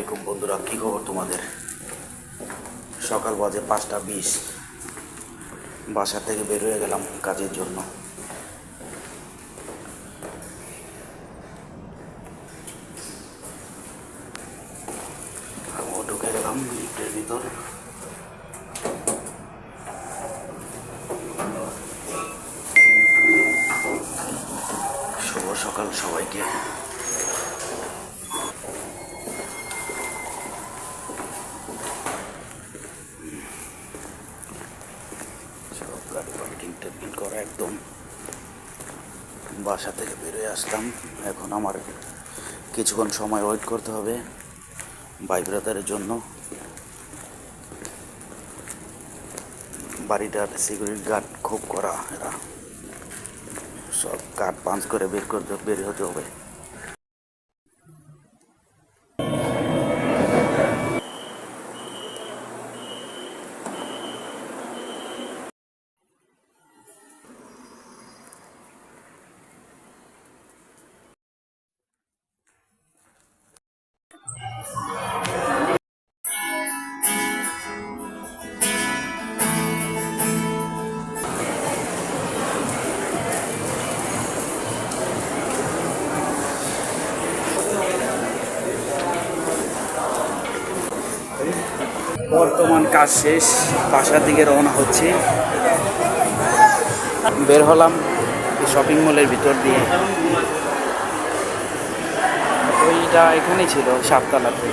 আলাইকুম বন্ধুরা, কী খবর তোমাদের? সকাল বাজে পাঁচটা বিশ। বাসা থেকে বের হয়ে গেলাম কাজের জন্য। ঢুকে গেলাম লিফটের ভিতর। শুভ সকাল সবাইকে। সব গাড়ি পার্কিং টার্কিং করা একদম। বাসা থেকে বেরোয় আসলাম। এখন আমার কিছুক্ষণ সময় ওয়েট করতে হবে ভাই ব্রাদারের জন্য। বাড়িটার সিকিউরিটি গার্ড খুব করা এরা। সব কার্ড পাঞ্চ করে বের করতে বের হতে হবে। বর্তমান কাজ শেষ, বাসার দিকে রওনা হচ্ছে। বের হলাম শপিং মলের ভিতর দিয়ে। ওইটা এখানেই ছিল, সাততলাতে।